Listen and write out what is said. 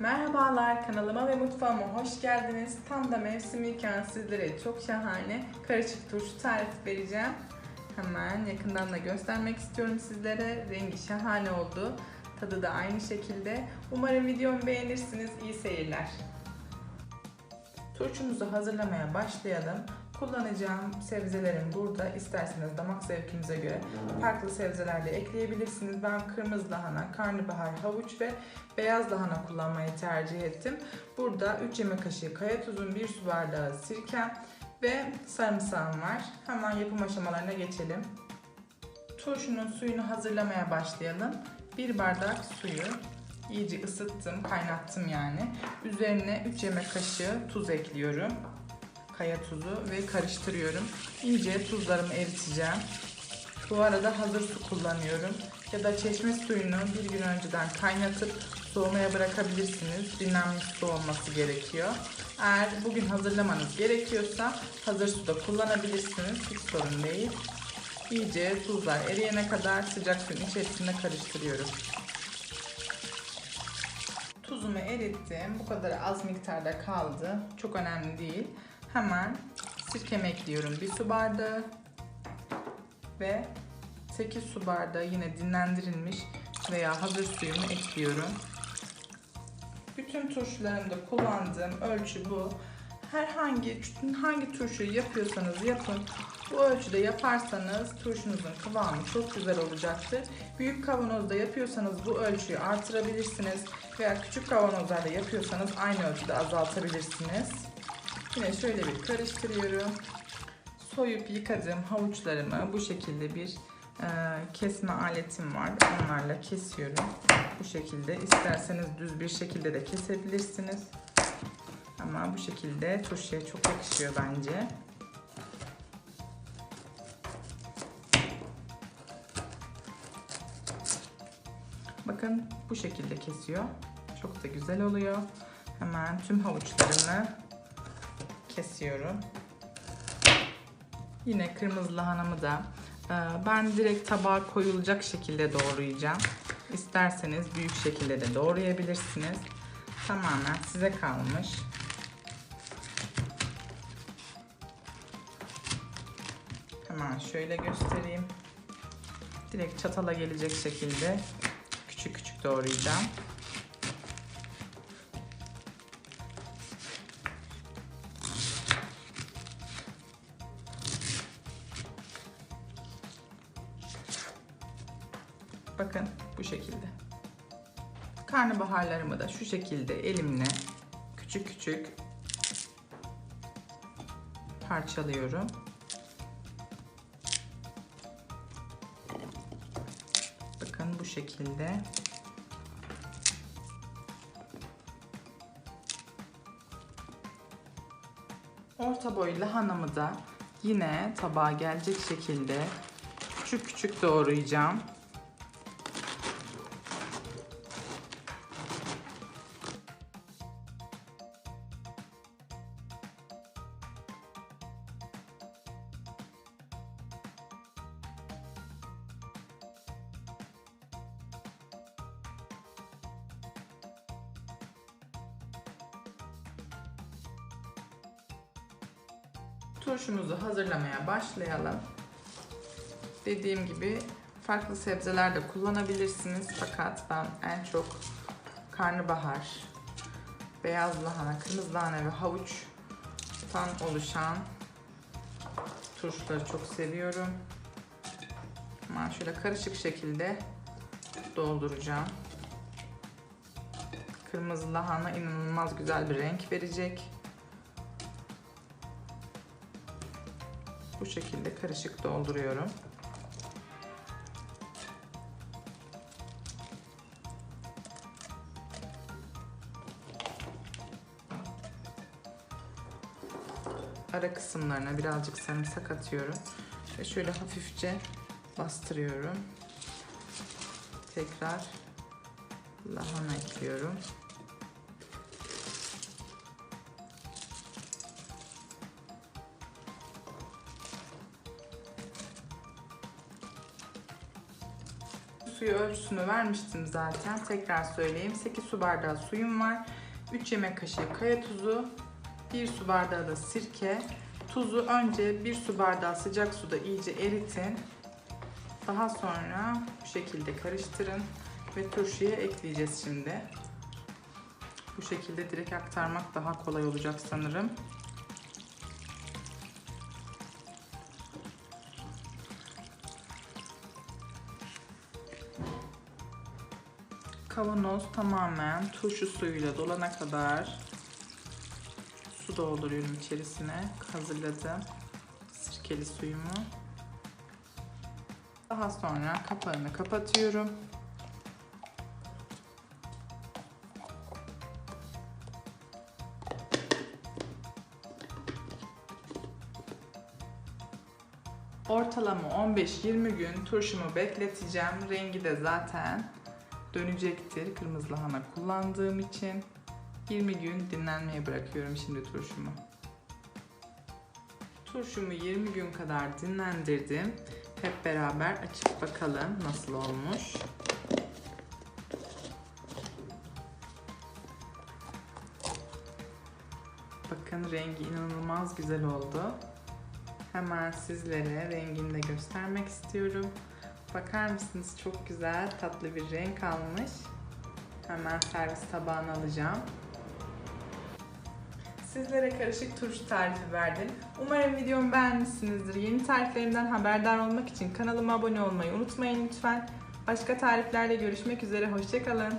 Merhabalar kanalıma ve mutfağıma hoş geldiniz. Tam da mevsimiyken sizlere çok şahane karışık turşu tarifi vereceğim. Hemen yakından da göstermek istiyorum sizlere. Rengi şahane oldu. Tadı da aynı şekilde. Umarım videomu beğenirsiniz. İyi seyirler. Turşumuzu hazırlamaya başlayalım. Kullanacağım sebzelerim burada. İsterseniz damak zevkinize göre farklı sebzeler de ekleyebilirsiniz. Ben kırmızı lahana, karnabahar, havuç ve beyaz lahana kullanmayı tercih ettim. Burada 3 yemek kaşığı kaya tuzum, 1 su bardağı sirkem ve sarımsağım var. Hemen yapım aşamalarına geçelim. Turşunun suyunu hazırlamaya başlayalım. 1 bardak suyu iyice ısıttım, kaynattım yani. Üzerine 3 yemek kaşığı tuz ekliyorum kaya tuzu ve karıştırıyorum. İyice tuzlarımı eriteceğim. Bu arada hazır su kullanıyorum. Ya da çeşme suyunu bir gün önceden kaynatıp soğumaya bırakabilirsiniz. Dinlenmiş su olması gerekiyor. Eğer bugün hazırlamanız gerekiyorsa hazır suda kullanabilirsiniz. Hiç sorun değil. İyice tuzlar eriyene kadar sıcak suyun içerisinde karıştırıyorum. Tuzumu erittim. Bu kadar az miktarda kaldı. Çok önemli değil. Hemen sirkemi ekliyorum. Bir su bardağı ve 8 su bardağı yine dinlendirilmiş veya hazır suyumu ekliyorum. Bütün turşularımda kullandığım ölçü bu. Herhangi hangi turşuyu yapıyorsanız yapın. Bu ölçüde yaparsanız turşunuzun kıvamı çok güzel olacaktır. Büyük kavanozda yapıyorsanız bu ölçüyü artırabilirsiniz veya küçük kavanozlarda yapıyorsanız aynı ölçüde azaltabilirsiniz. Yine şöyle bir karıştırıyorum. Soyup yıkadığım havuçlarımı bu şekilde bir e, kesme aletim var. Onlarla kesiyorum. Bu şekilde isterseniz düz bir şekilde de kesebilirsiniz. Ama bu şekilde turşuya çok yakışıyor bence. Bakın bu şekilde kesiyor. Çok da güzel oluyor. Hemen tüm havuçlarımı kesiyorum. Yine kırmızı lahanamı da e, ben direkt tabağa koyulacak şekilde doğrayacağım. İsterseniz büyük şekilde de doğrayabilirsiniz. Tamamen size kalmış. Hemen şöyle göstereyim. Direkt çatala gelecek şekilde küçük küçük doğrayacağım. Bakın bu şekilde. Karnabaharlarımı da şu şekilde elimle küçük küçük parçalıyorum. Bakın bu şekilde. Orta boy lahanamı da yine tabağa gelecek şekilde küçük küçük doğrayacağım. Turşumuzu hazırlamaya başlayalım. Dediğim gibi farklı sebzeler de kullanabilirsiniz fakat ben en çok karnabahar, beyaz lahana, kırmızı lahana ve havuçtan oluşan turşuları çok seviyorum. Hemen şöyle karışık şekilde dolduracağım. Kırmızı lahana inanılmaz güzel bir renk verecek. Bu şekilde karışık dolduruyorum. Ara kısımlarına birazcık sarımsak atıyorum. Ve şöyle hafifçe bastırıyorum. Tekrar lahana ekliyorum. Suyu ölçüsünü vermiştim zaten. Tekrar söyleyeyim. 8 su bardağı suyum var. 3 yemek kaşığı kaya tuzu, 1 su bardağı da sirke. Tuzu önce 1 su bardağı sıcak suda iyice eritin. Daha sonra bu şekilde karıştırın ve turşuya ekleyeceğiz şimdi. Bu şekilde direkt aktarmak daha kolay olacak sanırım. Kavanoz tamamen turşu suyuyla dolana kadar su dolduruyorum içerisine. Hazırladım sirkeli suyumu. Daha sonra kapağını kapatıyorum. Ortalama 15-20 gün turşumu bekleteceğim. Rengi de zaten dönecektir kırmızı lahana kullandığım için. 20 gün dinlenmeye bırakıyorum şimdi turşumu. Turşumu 20 gün kadar dinlendirdim. Hep beraber açıp bakalım nasıl olmuş. Bakın rengi inanılmaz güzel oldu. Hemen sizlere rengini de göstermek istiyorum. Bakar mısınız çok güzel tatlı bir renk almış. Hemen servis tabağına alacağım. Sizlere karışık turşu tarifi verdim. Umarım videomu beğenmişsinizdir. Yeni tariflerimden haberdar olmak için kanalıma abone olmayı unutmayın lütfen. Başka tariflerle görüşmek üzere. Hoşçakalın.